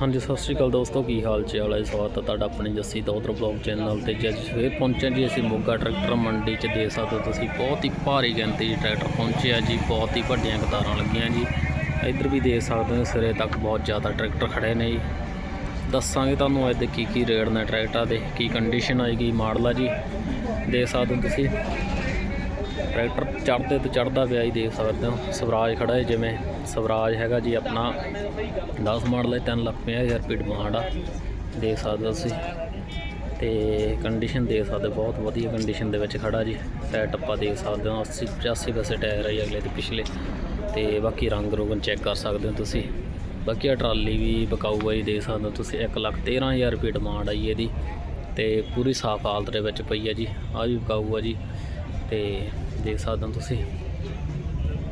ਹਾਂਜੀ, ਸਤਿ ਸ਼੍ਰੀ ਅਕਾਲ ਦੋਸਤੋ, ਕੀ ਹਾਲ ਚਾਲ ਹੈ? ਸਵਾਗਤ ਹੈ ਤੁਹਾਡਾ ਆਪਣੇ ਜੱਸੀ ਦੋਤਰ ਬਲੌਗ ਚੈਨਲ ਤੇ ਜੀ। ਅੱਜ ਸਵੇਰ ਪਹੁੰਚੇ ਜੀ ਅਸੀਂ ਮੋਗਾ ਟਰੈਕਟਰ ਮੰਡੀ 'ਚ। ਦੇ ਸਕਦੇ ਹੋ ਤੁਸੀਂ, ਬਹੁਤ ਹੀ ਭਾਰੀ ਗਿਣਤੀ 'ਚ ਟਰੈਕਟਰ ਪਹੁੰਚੇ ਆ ਜੀ, ਬਹੁਤ ਹੀ ਵੱਡੀਆਂ ਕਤਾਰਾਂ ਲੱਗੀਆਂ ਜੀ। ਇੱਧਰ ਵੀ ਦੇਖ ਸਕਦੇ ਹੋ, ਸਿਰੇ ਤੱਕ ਬਹੁਤ ਜ਼ਿਆਦਾ ਟਰੈਕਟਰ ਖੜੇ ਨੇ ਜੀ। ਦੱਸਾਂਗੇ ਤੁਹਾਨੂੰ ਅੱਜ ਦੇ ਕੀ ਕੀ ਰੇਟ ਨੇ ਟਰੈਕਟਰਾਂ ਦੇ, ਕੀ ਕੰਡੀਸ਼ਨ ਆਏਗੀ ਮਾਡਲ ਆ ਜੀ। ਦੇਖ ਸਕਦੇ ਹੋ ਤੁਸੀਂ। ਟਰੈਕਟਰ ਚੜ੍ਹਦੇ ਤੇ ਚੜ੍ਹਦਾ ਪਿਆ ਹੀ ਦੇਖ ਸਕਦੇ ਹੋ। ਸਵਰਾਜ ਖੜਾ ਹੈ ਜਿਵੇਂ। ਸਵਰਾਜ ਹੈਗਾ ਜੀ ਆਪਣਾ। 10 ਮਾਡਲ ਹੈ 3 ਲੱਖ ਪੰਜਾਹ ਹਜ਼ਾਰ ਰੁਪਏ ਡਿਮਾਂਡ ਆ। ਦੇਖ ਸਕਦੇ ਹੋ ਤੁਸੀਂ। ਤੇ ਕੰਡੀਸ਼ਨ ਦੇਖ ਸਕਦੇ ਹੋ, ਬਹੁਤ ਵਧੀਆ ਕੰਡੀਸ਼ਨ ਦੇ ਵਿੱਚ ਖੜਾ ਜੀ। ਟਾਇਰ ਟੱਪਾ ਦੇਖ ਸਕਦੇ ਹੋ 80 85 ਵਸੇ ਟਾਇਰ ਹੈ ਅਗਲੇ ਤੇ ਪਿਛਲੇ। ਤੇ ਬਾਕੀ ਰੰਗ ਰੋਗਨ ਚੈੱਕ ਕਰ ਸਕਦੇ ਹੋ ਤੁਸੀਂ। ਬਾਕੀ ਆ ਟਰਾਲੀ ਵੀ ਬਕਾਊ ਆ ਜੀ ਦੇਖ ਸਕਦੇ ਹੋ ਤੁਸੀਂ। 1 ਲੱਖ 13000 ਰੁਪਏ ਡਿਮਾਂਡ ਆਈ ਇਹਦੀ। ਤੇ ਪੂਰੀ ਸਾਫ਼ ਹਾਲਤ ਦੇ ਵਿੱਚ ਪਈ ਹੈ ਜੀ। ਆ ਵੀ ਬਕਾਊ ਹੈ ਜੀ। ਤੇ ਦੇਖ ਸਕਦੇ ਹੋ ਤੁਸੀਂ।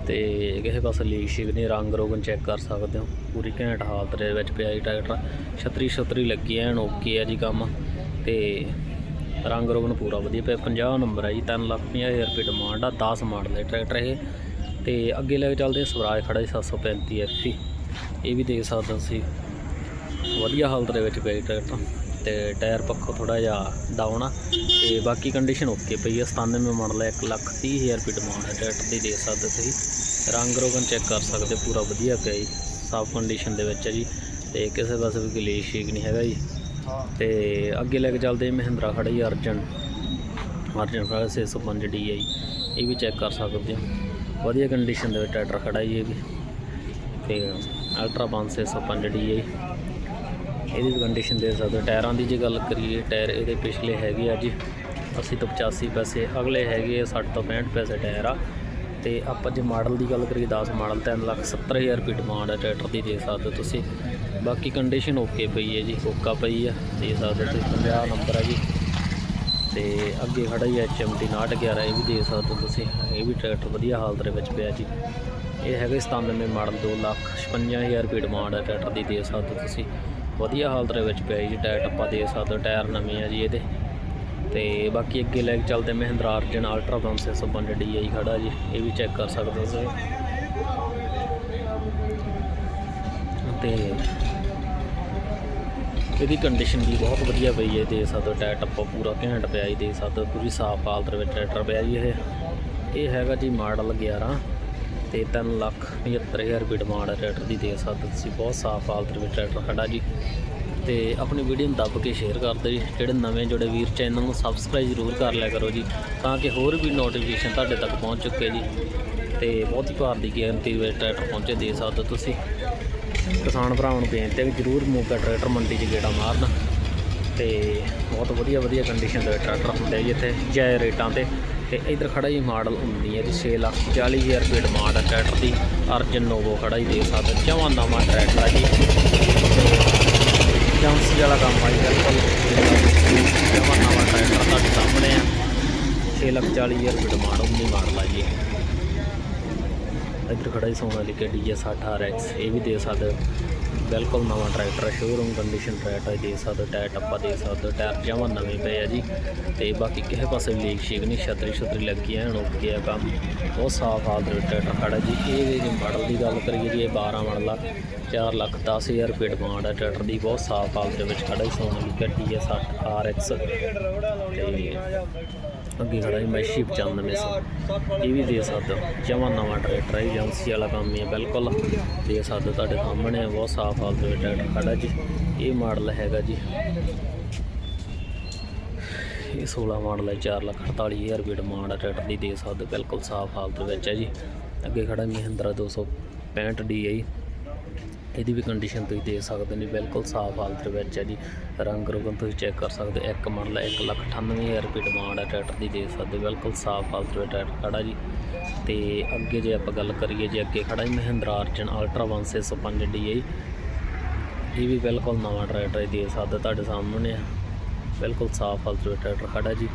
ਤੇ ਕਿਸੇ ਪਾਸੇ ਲੀਕ ਸ਼ੀਕ ਨਹੀਂ, ਰੰਗ ਰੋਗਨ ਚੈੱਕ ਕਰ ਸਕਦੇ ਹੋ। ਪੂਰੀ ਘੈਂਟ ਹਾਲਤ ਦੇ ਵਿੱਚ ਪਿਆ ਜੀ ਟਰੈਕਟਰ। ਛਤਰੀ ਛਤਰੀ ਲੱਗੀ ਐਨ ਓਕੇ ਆ ਜੀ ਕੰਮ। ਤੇ ਰੰਗ ਰੋਗਨ ਪੂਰਾ ਵਧੀਆ ਪਿਆ। 50 ਨੰਬਰ ਹੈ ਜੀ 3 ਲੱਖ 50 ਹਜ਼ਾਰ ਰੁਪਏ ਡਿਮਾਂਡ ਆ 10 ਮਾਡਲ ਹੈ ਟਰੈਕਟਰ ਇਹ। ਤੇ ਅੱਗੇ ਲੈ ਕੇ ਚੱਲਦੇ ਸਵਰਾਜ ਖੜਾ ਜੀ 735 ਐਫਸੀ ਇਹ ਵੀ ਦੇਖ ਸਕਦੇ ਹੋ ਤੁਸੀਂ। ਵਧੀਆ ਹਾਲਤ ਦੇ ਵਿੱਚ ਪਿਆ ਜੀ ਟਰੈਕਟਰ। ਤੇ ਟਾਇਰ ਪੱਖੋਂ ਥੋੜਾ ਜਿਹਾ ਡਾਊਨ ਆ ਤੇ ਬਾਕੀ ਕੰਡੀਸ਼ਨ ਓਕੇ ਪਈ ਆ। 97 ਮਾਡਲ ਹੈ 1 ਲੱਖ 30 ਹਜ਼ਾਰ ਰੁਪਏ ਡਿਮਾਂਡ ਹੈ ਟਰੈਕਟਰ ਦੀ ਦੇ ਸਕਦੇ ਤੁਸੀਂ। ਰੰਗ ਰੋਗਨ ਚੈੱਕ ਕਰ ਸਕਦੇ, ਪੂਰਾ ਵਧੀਆ ਪਿਆ ਜੀ। ਸਾਫ਼ ਕੰਡੀਸ਼ਨ ਦੇ ਵਿੱਚ ਹੈ ਜੀ। ਤੇ ਕਿਸੇ ਪਾਸੇ ਵੀ ਗਲੇਸ਼ ਸ਼ੇਕ ਨਹੀਂ ਹੈਗਾ ਜੀ। ਤੇ ਅੱਗੇ ਲੈ ਕੇ ਚੱਲਦੇ ਹਾਂ ਮਹਿੰਦਰਾ ਖੜਾ ਜੀ, ਅਰਜਨ। ਅਰਜਨ ਖੜਾ 605 ਜੀ। ਇਹ ਵੀ ਚੈੱਕ ਕਰ ਸਕਦੇ ਹੋ ਵਧੀਆ ਕੰਡੀਸ਼ਨ ਦੇ ਵਿੱਚ ਟਰੈਕਟਰ ਖੜਾ ਜੀ ਇਹ ਵੀ। ਤੇ ਅਲਟਰਾ 5605 DI ਇਹਦੀ ਵੀ ਕੰਡੀਸ਼ਨ ਦੇ ਸਕਦੇ ਹੋ। ਟਾਇਰਾਂ ਦੀ ਜੇ ਗੱਲ ਕਰੀਏ, ਟਾਇਰ ਇਹਦੇ ਪਿਛਲੇ ਹੈਗੇ ਆ ਜੀ। 80 ਤੋਂ 85 ਪੈਸੇ, ਅਗਲੇ ਹੈਗੇ ਆ 60 ਤੋਂ 65 ਪੈਸੇ ਟਾਇਰ ਆ। ਤੇ ਆਪਾਂ ਜੇ ਮਾਡਲ ਦੀ ਗੱਲ ਕਰੀਏ 10 ਮਾਡਲ 3 ਲੱਖ 70 ਹਜ਼ਾਰ ਰੁਪਏ ਡਿਮਾਂਡ ਹੈ ਟਰੈਕਟਰ ਦੀ ਦੇ ਸਕਦੇ ਹੋ ਤੁਸੀਂ। ਬਾਕੀ ਕੰਡੀਸ਼ਨ ਓਕੇ ਪਈ ਹੈ ਜੀ ਓਕਾ ਪਈ ਆ ਦੇ ਸਕਦੇ ਹੋ ਤੁਸੀਂ 50 ਨੰਬਰ ਆ ਜੀ। ਤੇ ਅੱਗੇ ਖੜਾ ਹੀ HMT 911 ਇਹ ਵੀ ਦੇ ਸਕਦੇ ਹੋ ਤੁਸੀਂ, ਇਹ ਵੀ ਟਰੈਕਟਰ ਵਧੀਆ ਹਾਲਤ ਦੇ ਵਿੱਚ ਪਿਆ ਜੀ। ਇਹ ਹੈਗਾ 97 ਮਾਡਲ 2 ਲੱਖ 56000 ਰੁਪਏ ਡਿਮਾਂਡ ਹੈ ਟਰੈਕਟਰ ਦੀ ਦੇ ਸਕਦੇ ਹੋ ਤੁਸੀਂ। ਵਧੀਆ ਹਾਲਤ ਦੇ ਵਿੱਚ ਪਿਆ ਜੀ, ਟਾਇਰ ਟੱਪਾ ਦੇ ਸਕਦੇ, ਟਾਇਰ ਨਵੇਂ ਆ ਜੀ ਇਹਦੇ। ਤੇ ਬਾਕੀ ਅੱਗੇ ਲੈ ਕੇ ਚੱਲਦੇ ਮਹਿੰਦਰਾ ਅਰਜਨ ਅਲਟਰਾ 5605 DI ਖੜਾ ਜੀ, ਇਹ ਵੀ ਚੈੱਕ ਕਰ ਸਕਦੇ ਹੋ ਤੁਸੀਂ। ਤੇ ਇਹਦੀ ਕੰਡੀਸ਼ਨ ਵੀ ਬਹੁਤ ਵਧੀਆ ਪਈ ਹੈ ਦੇ ਸਕਦੇ ਟਾਇਰ ਟੱਪਾ ਪੂਰਾ ਘੈਂਟ ਪਿਆ ਜੀ ਦੇ ਸਕਦੇ ਪੂਰੀ ਸਾਫ਼ ਹਾਲਤ ਦੇ ਵਿੱਚ ਟਰੈਕਟਰ ਪਿਆ ਜੀ ਇਹ। ਇਹ ਹੈਗਾ ਜੀ ਮਾਡਲ 11 ਤੇ 3 ਲੱਖ 75000 ਰੁਪਏ ਡਿਮਾਂਡ ਹੈ ਟਰੈਕਟਰ ਦੀ ਦੇ ਸਕਦੇ ਹੋ ਤੁਸੀਂ, ਬਹੁਤ ਸਾਫ਼ ਹਾਲਤ ਦੇ ਵਿੱਚ ਟਰੈਕਟਰ ਖੜਾ ਜੀ। ਤੇ ਆਪਣੀ ਵੀਡੀਓ ਨੂੰ ਦੱਬ ਕੇ ਸ਼ੇਅਰ ਕਰ ਦਿਓ ਜੀ, ਜਿਹੜੇ ਨਵੇਂ ਜੁੜੇ ਵੀਰ ਚੈਨਲ ਨੂੰ ਸਬਸਕ੍ਰਾਈਬ ਜ਼ਰੂਰ ਕਰ ਲਿਆ ਕਰੋ ਜੀ, ਤਾਂ ਕਿ ਹੋਰ ਵੀ ਨੋਟੀਫਿਕੇਸ਼ਨ ਤੁਹਾਡੇ ਤੱਕ ਪਹੁੰਚ ਚੁੱਕੇ ਜੀ। ਤੇ ਬਹੁਤ ਹੀ ਭਾਰ ਦੀ ਗਿਣਤੀ ਵਿੱਚ ਟਰੈਕਟਰ ਪਹੁੰਚੇ ਦੇ ਸਕਦੇ ਹੋ ਤੁਸੀਂ। ਕਿਸਾਨ ਭਰਾਵਾਂ ਨੂੰ ਬੇਨਤੀ ਹੈ ਕਿ ਜ਼ਰੂਰ ਮੋਗਾ ਟਰੈਕਟਰ ਮੰਡੀ 'ਚ ਗੇੜਾ ਮਾਰਨ। ਤੇ ਬਹੁਤ ਵਧੀਆ ਵਧੀਆ ਕੰਡੀਸ਼ਨ ਦੇ ਟਰੈਕਟਰ ਹੁੰਦੇ ਆ ਜੀ ਇੱਥੇ ਜੈ ਰੇਟਾਂ ਤੇ। ਤੇ ਇਧਰ ਖੜਾ ਜੀ ਮਾਡਲ 19 ਹੈ ਜੀ 6 ਲੱਖ 40 ਹਜ਼ਾਰ ਰੁਪਏ ਡਿਮਾਂਡ ਹੈ ਟਰੈਕਟਰ ਦੀ। ਅਰਜਨ ਨੋਵੋ ਖੜਾ ਹੀ ਦੇ ਸਕਦੇ ਹੋ। ਜਮਾਂ ਨਵਾਂ ਟਰੈਕਟਰ ਹੈ ਜੀ। ਏਜੰਸੀ ਵਾਲਾ ਕੰਮ ਆ ਜੀ, ਬਿਲਕੁਲ। ਜਮਾਂ ਨਵਾਂ ਟਰੈਕਟਰ ਤੁਹਾਡੇ ਸਾਹਮਣੇ ਆ। 6 ਲੱਖ 40 ਹਜ਼ਾਰ ਰੁਪਏ ਡਿਮਾਂਡ 19 ਮਾਡਲ ਆ ਜੀ। ਇੱਧਰ ਖੜਾ ਹੀ ਸੋਨਾਲੀਕਾ ਡੀਜੇ 60 RX ਇਹ ਵੀ ਦੇ ਸਕਦੇ ਬਿਲਕੁਲ ਨਵਾਂ ਟਰੈਕਟਰ ਹੈ ਸ਼ੋਰੂਮ ਕੰਡੀਸ਼ਨ ਟਰੈਕਟਰ ਦੇ ਸਕਦੇ ਟਾਇਰ ਟੱਪਾ ਦੇ ਸਕਦੇ ਟਾਇਰ ਜਮਾਂ ਨਵੇਂ ਪਏ ਆ ਜੀ ਤੇ ਬਾਕੀ ਕਿਸੇ ਪਾਸੇ ਲੀਕ ਸ਼ੀਕ ਨਹੀਂ, ਛਤਰੀ ਛਤਰੀ ਲੱਗੀ ਐ ਓਕੇ ਆ ਕੰਮ, ਬਹੁਤ ਸਾਫ਼ ਹਾਲਤ ਵਿੱਚ ਟਰੈਕਟਰ ਖੜਾ ਜੀ। ਇਹ ਜੇ ਮਾਡਲ ਦੀ ਗੱਲ ਕਰੀਏ ਜੀ, ਇਹ 12 ਮਾਡਲ ਆ 4 ਲੱਖ 10 ਹਜ਼ਾਰ ਰੁਪਏ ਡਿਮਾਂਡ ਹੈ ਟਰੈਕਟਰ ਦੀ ਬਹੁਤ ਸਾਫ਼ ਹਾਲਤ ਦੇ ਵਿੱਚ ਖੜਾ ਹੀ ਗੱਡੀ ਹੈ 60 RX ਤੇ ਅੱਗੇ ਖੜਾ ਜੀ ਮੈਸ਼ੀ 95 ਸੌ। ਇਹ ਵੀ ਦੇ ਸਕਦੇ ਹੋ। ਜਮਾਂ ਨਵਾਂ ਟਰੈਕਟਰ ਹੈ ਏਜੰਸੀ ਵਾਲਾ ਕੰਮ ਹੀ ਹੈ ਬਿਲਕੁਲ। ਦੇ ਸਕਦੇ ਤੁਹਾਡੇ ਸਾਹਮਣੇ ਹੈ, ਬਹੁਤ ਸਾਫ਼ ਹਾਲਤ ਵਿੱਚ ਟਰੈਕਟਰ ਖੜਾ ਜੀ। ਇਹ ਮਾਡਲ ਹੈਗਾ ਜੀ। ਇਹ 16 ਮਾਡਲ ਹੈ 4 ਲੱਖ 48 ਹਜ਼ਾਰ ਰੁਪਏ ਡਿਮਾਂਡ ਹੈ ਟਰੈਕਟਰ ਦੀ ਦੇ ਸਕਦੇ ਬਿਲਕੁਲ ਸਾਫ਼ ਹਾਲਤ ਵਿੱਚ ਹੈ ਜੀ। ਅੱਗੇ ਖੜਾ ਮਹਿੰਦਰਾ 265 DI ਇਹਦੀ ਵੀ ਕੰਡੀਸ਼ਨ ਤੁਸੀਂ ਦੇਖ ਸਕਦੇ ਨੇ ਬਿਲਕੁਲ ਸਾਫ਼ ਹਾਲਤ ਵਿੱਚ ਹੈ ਜੀ। ਰੰਗ ਰੋਗਨ ਤੁਸੀਂ ਚੈੱਕ ਕਰ ਸਕਦੇ ਹੋ, ਇੱਕ ਮਾਡਲ ਹੈ 1 ਲੱਖ 98 ਹਜ਼ਾਰ ਰੁਪਏ ਡਿਮਾਂਡ ਹੈ ਟਰੈਕਟਰ ਦੀ, ਦੇਖ ਸਕਦੇ ਬਿਲਕੁਲ ਸਾਫ਼ ਹਾਲਤ ਵਿੱਚ ਟਰੈਕਟਰ ਖੜਾ ਜੀ। ਤੇ ਅੱਗੇ ਜੇ ਆਪਾਂ ਗੱਲ ਕਰੀਏ ਜੀ ਅੱਗੇ ਖੜਾ ਜੀ, ਮਹਿੰਦਰਾ ਅਰਜਨ ਅਲਟਰਾ 1605 DI ਇਹ ਵੀ ਬਿਲਕੁਲ ਨਵਾਂ ਟਰੈਕਟਰ ਹੈ ਦੇ ਸਕਦੇ ਤੁਹਾਡੇ ਸਾਹਮਣੇ। ਬਿਲਕੁਲ ਸਾਫ਼ ਹਾਲਤ ਵਿੱਚ ਟਰੈਕਟਰ ਖੜਾ ਜੀ।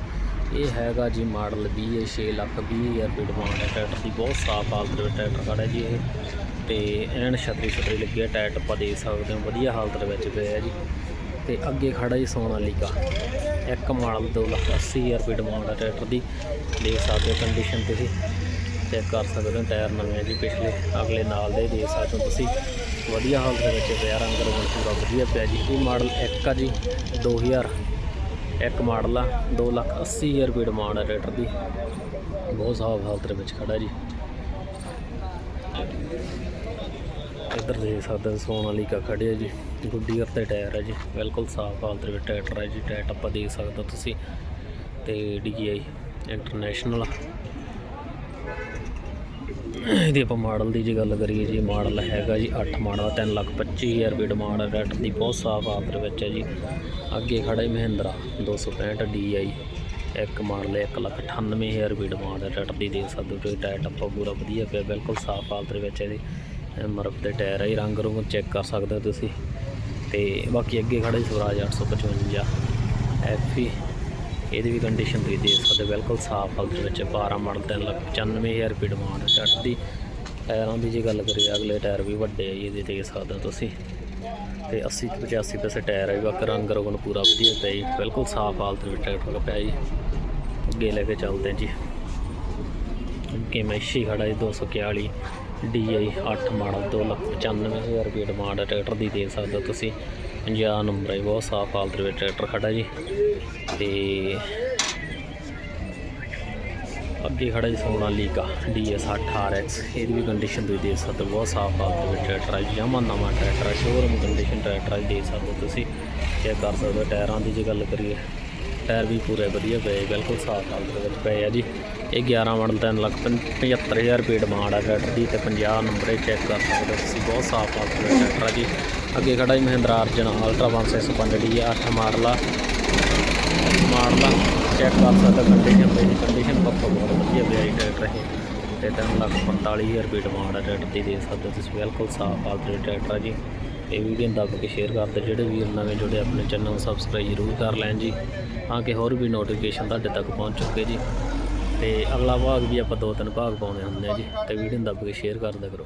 ਇਹ ਹੈਗਾ ਜੀ ਮਾਡਲ 20 ਹੈ 6 ਲੱਖ 20 ਹਜ਼ਾਰ ਰੁਪਏ ਡਿਮਾਂਡ ਹੈ ਟਰੈਕਟਰ ਦੀ, ਬਹੁਤ ਸਾਫ਼ ਹਾਲਤ ਵਿੱਚ ਟਰੈਕਟਰ ਖੜਾ ਜੀ ਇਹ। ਤੇ ਐਨ ਛਤਰੀ ਛਤਰੀ ਲੱਗੀ ਹੈ ਟਾਇਰ ਟੱਪਾ ਦੇ ਸਕਦੇ ਹੋ, ਵਧੀਆ ਹਾਲਤ ਦੇ ਵਿੱਚ ਪਿਆ ਹੈ ਜੀ। ਤੇ ਅੱਗੇ ਖੜਾ ਜੀ ਸੋਨਾਲੀਕਾ ਇੱਕ ਮਾਡਲ 2 ਲੱਖ 80 ਹਜ਼ਾਰ ਰੁਪਏ ਡਿਮਾਂਡ ਹੈ ਟਰੈਕਟਰ ਦੀ। ਦੇਖ ਸਕਦੇ ਹੋ ਕੰਡੀਸ਼ਨ ਤੁਸੀਂ। ਚੈੱਕ ਕਰ ਸਕਦੇ ਹੋ ਟਾਇਰ ਨਵੇਂ ਆ ਜੀ ਪਿਛਲੇ, ਅਗਲੇ ਨਾਲ ਦੇ ਦੇਖ ਸਕਦੇ ਹੋ ਤੁਸੀਂ। ਵਧੀਆ ਹਾਲਤ ਦੇ ਵਿੱਚ ਪਿਆ, ਰੰਗ ਰੋਗਨ ਪੂਰਾ ਵਧੀਆ ਪਿਆ ਜੀ। ਇਹ ਮਾਡਲ 1 ਆ ਜੀ 2000 ਇੱਕ ਮਾਡਲ ਆ 2 ਲੱਖ 80 ਹਜ਼ਾਰ ਰੁਪਏ ਡਿਮਾਂਡ ਹੈ ਟਰੈਕਟਰ ਦੀ। ਬਹੁਤ ਸਾਫ਼ ਹਾਲਤ ਦੇ ਵਿੱਚ ਖੜਾ ਜੀ। ਇੱਧਰ ਦੇਖ ਸਕਦੇ ਹੋ ਸੋਨਾਲੀਕਾ ਖੜੀ ਹੈ ਜੀ, ਗੁੱਡੀਅਰ ਤੇ ਟਾਇਰ ਹੈ ਜੀ, ਬਿਲਕੁਲ ਸਾਫ਼ ਹਾਲਤ ਵਿੱਚ ਟਰੈਕਟਰ ਹੈ ਜੀ, ਟਾਇਰ ਆਪਾਂ ਦੇਖ ਸਕਦੇ ਹੋ ਤੁਸੀਂ ਤੇ DJI ਇੰਟਰਨੈਸ਼ਨਲ। ਇਹਦੀ ਆਪਾਂ ਮਾਡਲ ਦੀ ਜੇ ਗੱਲ ਕਰੀਏ ਜੀ, ਮਾਡਲ ਹੈਗਾ ਜੀ 8 ਮਾਡਲ 3 ਲੱਖ 25 ਹਜ਼ਾਰ ਰੁਪਏ ਡਿਮਾਂਡ ਹੈ, ਟਰੈਕਟਰ ਦੀ ਬਹੁਤ ਸਾਫ਼ ਹਾਲਤ ਵਿੱਚ ਹੈ ਜੀ। ਅੱਗੇ ਖੜਾ ਹੈ ਮਹਿੰਦਰਾ 265 DI ਇੱਕ ਮਾਡਲ 1 ਲੱਖ 98 ਹਜ਼ਾਰ ਰੁਪਏ ਡਿਮਾਂਡ ਹੈ, ਟਰੈਕਟਰ ਦੀ ਦੇਖ ਸਕਦੇ ਹੋ ਤੁਸੀਂ, ਟਾਇਰ ਟੱਪਾ ਪੂਰਾ ਵਧੀਆ ਪਿਆ, ਬਿਲਕੁਲ ਸਾਫ਼ ਹਾਲਤ ਵਿੱਚ ਹੈ ਜੀ ਮਰਫ ਦੇ ਟਾਇਰ ਹੈ ਜੀ, ਰੰਗ ਰੂੰਗ ਚੈੱਕ ਕਰ ਸਕਦੇ ਹੋ ਤੁਸੀਂ। ਤੇ ਬਾਕੀ ਅੱਗੇ ਖੜਾ ਜੀ ਸਵਰਾਜ 855 ਐਫੀ ਇਹਦੀ ਵੀ ਕੰਡੀਸ਼ਨ ਤੁਸੀਂ ਦੇਖ ਸਕਦੇ ਬਿਲਕੁਲ ਸਾਫ਼ ਹਾਲਤ ਵਿੱਚ 12 ਮਾਡਲ 3 ਲੱਖ 95000 ਰੁਪਏ ਡਿਮਾਂਡ ਹੈ ਦੀ ਟਾਇਰਾਂ ਦੀ ਜੇ ਗੱਲ ਕਰੀਏ ਅਗਲੇ ਟਾਇਰ ਵੀ ਵੱਡੇ ਆ ਜੀ ਇਹਦੇ ਦੇਖ ਸਕਦੇ ਹੋ ਤੁਸੀਂ। ਤੇ 80 ਤੋਂ 85 ਪੈਸੇ ਟਾਇਰ ਹੈ ਬਾਕੀ ਰੰਗ ਰੋਗਨ ਪੂਰਾ ਵਧੀਆ ਪਿਆ ਜੀ ਬਿਲਕੁਲ ਸਾਫ਼ ਹਾਲਤ ਵਿੱਚ ਟਰੈਕਟਰ ਪਿਆ ਜੀ। ਅੱਗੇ ਲੈ ਕੇ ਚੱਲਦੇ ਹਾਂ ਜੀ। ਅੱਗੇ ਮੈਸ਼ੀ ਖੜਾ ਜੀ 241 DI 8 ਮਾਡਲ 295000 ਰੁਪਏ ਡਿਮਾਂਡ ਹੈ ਟਰੈਕਟਰ ਦੀ ਦੇ ਸਕਦੇ ਹੋ ਤੁਸੀਂ। 50 ਨੰਬਰ ਹੈ, ਬਹੁਤ ਸਾਫ਼ ਹਾਲਤ ਵਿੱਚ ਟਰੈਕਟਰ ਖੜਾ ਜੀ। ਤੇ ਅੱਗੇ ਖੜਾ ਜੀ ਸੋਨਾ ਸੋਨਾਲੀਕਾ DS 8 RX ਇਹਦੀ ਵੀ ਕੰਡੀਸ਼ਨ ਤੁਸੀਂ ਦੇਖ ਸਕਦੇ ਹੋ, ਬਹੁਤ ਸਾਫ਼ ਹਾਲਤ ਵਿੱਚ ਟਰੈਕਟਰ ਹੈ ਜਮਾ ਨਵਾਂ ਟਰੈਕਟਰ ਹੈ ਸ਼ੋਰੂਮ ਕੰਡੀਸ਼ਨ ਟਰੈਕਟਰ ਹੈ ਦੇ ਸਕਦੇ ਹੋ ਤੁਸੀਂ। ਚੈੱਕ ਕਰ ਸਕਦੇ ਹੋ, ਟਾਇਰਾਂ ਦੀ ਜੇ ਗੱਲ ਕਰੀਏ, ਟਾਇਰ ਵੀ ਪੂਰੇ ਵਧੀਆ ਪਏ, ਬਿਲਕੁਲ ਸਾਫ਼ ਹਾਲਤ ਵਿੱਚ ਪਏ ਆ ਜੀ। ਇਹ 11 ਮਾਡਲ 3 ਲੱਖ 75000 ਰੁਪਏ ਡਿਮਾਂਡ ਆ ਟਰੈਕਟਰ ਦੀ ਤੇ 50 ਨੰਬਰ ਇਹ ਚੈੱਕ ਕਰ ਸਕਦੇ ਹੋ ਤੁਸੀਂ। ਬਹੁਤ ਸਾਫ਼ ਹਾਲਤ ਟਰੈਕਟਰ ਆ ਜੀ। ਅੱਗੇ ਖੜਾ ਜੀ Mahindra Arjun ultra 1605 D 8 model ਆ। ਮਾਡਲ ਆ ਚੈੱਕ ਕਰ ਸਕਦੇ ਕੰਡੀਸ਼ਨ ਤੇ ਕੰਡੀਸ਼ਨ ਪੱਕਾ ਬਹੁਤ ਵਧੀਆ ਪਿਆ ਜੀ ਟਰੈਕਟਰ ਇਹ। ਤੇ 3 ਲੱਖ 45000 ਰੁਪਏ ਡਿਮਾਂਡ ਆ ਟਰੈਕਟਰ ਦੀ ਦੇ ਸਕਦੇ ਹੋ ਤੁਸੀਂ। ਬਿਲਕੁਲ ਸਾਫ਼ ਹਾਲਤ ਟਰੈਕਟਰ ਆ ਜੀ। ਇਹ ਵੀਡੀਓ ਨੂੰ ਦੱਬ ਕੇ ਸ਼ੇਅਰ ਕਰਦੇ ਜਿਹੜੇ ਵੀਰ ਨਵੇਂ ਜੁੜੇ, ਆਪਣੇ ਚੈਨਲ ਨੂੰ ਸਬਸਕ੍ਰਾਈਬ ਜ਼ਰੂਰ ਕਰ ਲੈਣ ਜੀ। ਤਾਂ ਕਿ ਹੋਰ ਵੀ ਨੋਟੀਫਿਕੇਸ਼ਨ ਤੁਹਾਡੇ ਤੱਕ ਪਹੁੰਚ ਚੁੱਕੇ ਜੀ। ਤੇ ਅਗਲਾ ਭਾਗ ਵੀ ਆਪਾਂ ਦੋ ਤਿੰਨ ਭਾਗ ਪਾਉਣੇ ਹੁੰਦੇ ਆ ਜੀ, ਤੇ ਵੀਡੀਓ ਨੂੰ ਦੱਬ ਕੇ ਸ਼ੇਅਰ ਕਰਦਾ ਕਰੋ।